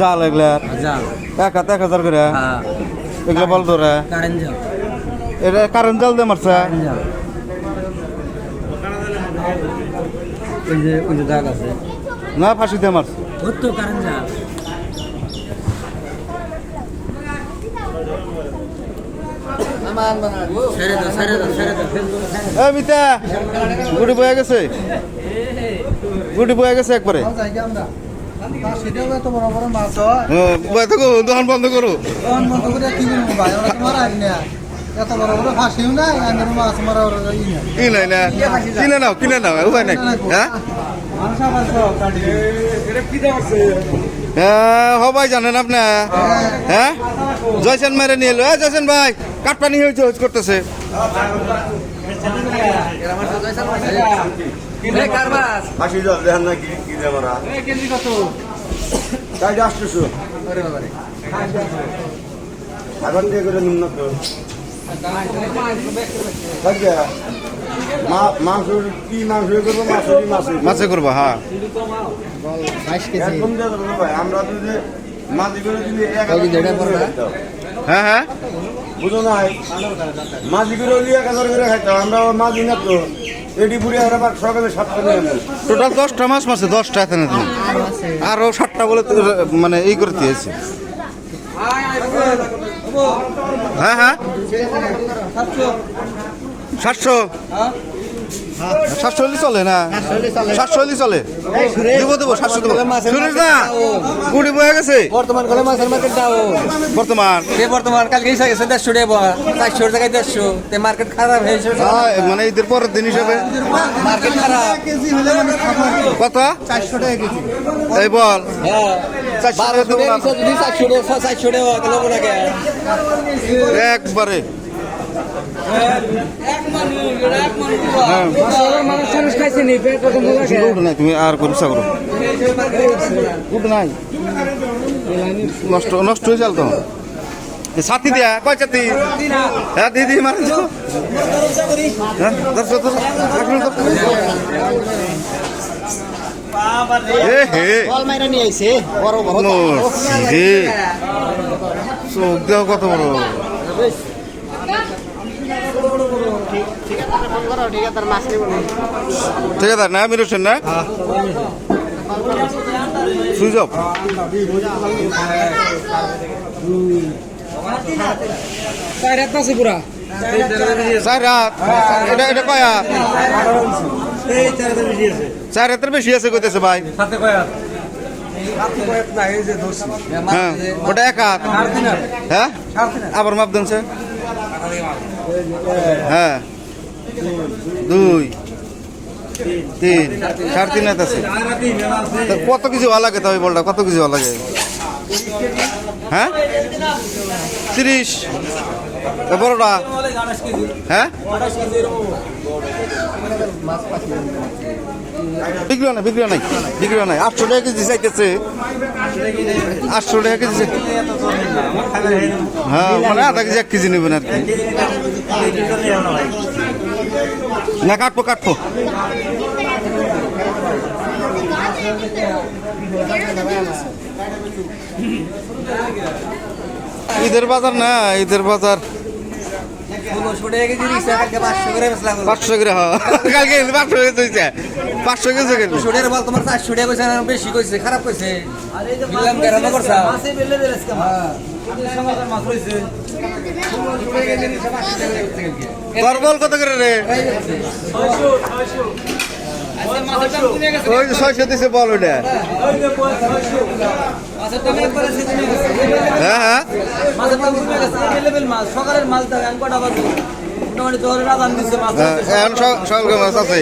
জাল এগুলার জাল। এক হাত এক হাজার করে? হ্যাঁ। এগুলো বল ধরে। এটা কারেন্ট জাল দিয়ে মারছে? না ফাঁসি দিয়ে মারছে। গুটি বয়ে গেছে। গুটি বয়ে গেছে একবারে। হয় হ্যাঁ, দোকান বন্ধ করো। তখন বন্ধ করে কি করব? ভাই ওরা তোমার আইন না এত বড় বড় ফাঁসিও নাই আমার মাছ মারা ই নাই। না। কিনে নাও কিনে নাও উপায় নাই। হ্যাঁ? হ্যাঁ হবাই জানেন আপনি। হ্যাঁ। জয়সেন মেরে নিয়ে এলো। হ্যাঁ জয়সেন ভাই কাটপানি হয়েছে হজ করতেছে ফাঁসি জল দেখেন না কি কি দেবরা তাই আসতেছো। এখন দিয়ে করে নিম্ন তো। মাংস কি মাংস করব মাছেরই মাছ মাছে করব? হ্যাঁ আমরা তো যে মাঝি করে দিলে এক হাজার খাইতাম। হ্যাঁ হ্যাঁ। বুঝো না মাঝি করে এক হাজার করে খাইতাম আমরা মাঝি না তো। এটি বাদ সকালে সাতটা নিয়ে। টোটাল দশটা মাছ মাসে দশটা এখানে তুমি আরও সাতটা বলে তো মানে এই করে দিয়েছে। হ্যাঁ হ্যাঁ। সাতশো। সাতশো চলে না? সাতশো চলে। দেবো দেবো সাতশো দেবো। শুনিস না গুড়ি বয়ে গেছে। বর্তমান কলে মাছের মার্কেট দাও। বর্তমান। বর্তমান কালকে গেছে দেড়শো টাকা চারশো জায়গায় দেড়শো। তে মার্কেট খারাপ হয়েছে হ্যাঁ, মানে ঈদের পরের দিন হিসাবে। মার্কেট খারাপ। কত? চারশো টাকা কেজি। এই বল। হ্যাঁ। একবারে। কত তুমি আর করো নাই নষ্ট নষ্ট হয়ে যাল তো ছাতি দিয়া কয় ছাতি হ্যাঁ দিদি মার হ্যাঁ ধরছো, ধরছো, রাখুন, ধরছো। এ হে বল মাইরা নিয়ে আইছে বড় বড় নরসি রে চোখ দেওয়া কত বড় ঠিকাদার না আমির হোসেন না? সুইচ অফ পুরা। চার রাত এটা এটা কয়া চার রাতের বেশি আছে। কইতেছে ভাই। হ্যাঁ ওটা এক হাত। হ্যাঁ? আবার মাপ দেন হ্যাঁ। দুই, তিন, সাড়ে তিন হাত আছে। কত কিছু ভালো লাগে তবে বলটা? কত কিছু ভালো লাগে? হ্যাঁ? তিরিশ। বড়টা? হ্যাঁ? বিক্রি হয় না বিক্রি নাই বিক্রি নাই। আটশো টাকা কেজি চাইতেছে। আটশো টাকা কেজি হ্যাঁ মানে আধা কেজি এক কেজি নেবেন আর কি। না কাটবো কাটবো। ঈদের বাজার না ঈদের বাজার ষোলোশো টাকা কেজি রিক্সা কালকে পাঁচশো করে হ্যাঁ। কালকে পাঁচশো করে তুইছে পাঁচশো কেজি কেন টাকা বল তোমার চারশো টাকা কইছে না বেশি কইছে খারাপ কইছে। বিল্লাম গেরানো করছা। তোর বল কত করে রে? ওই ছয়শো দিছে বল ওইটা। হ্যাঁ হ্যাঁ সকালের মাছ থাকে কটা বাজে? হ্যাঁ, এখন সব মাছ আছে।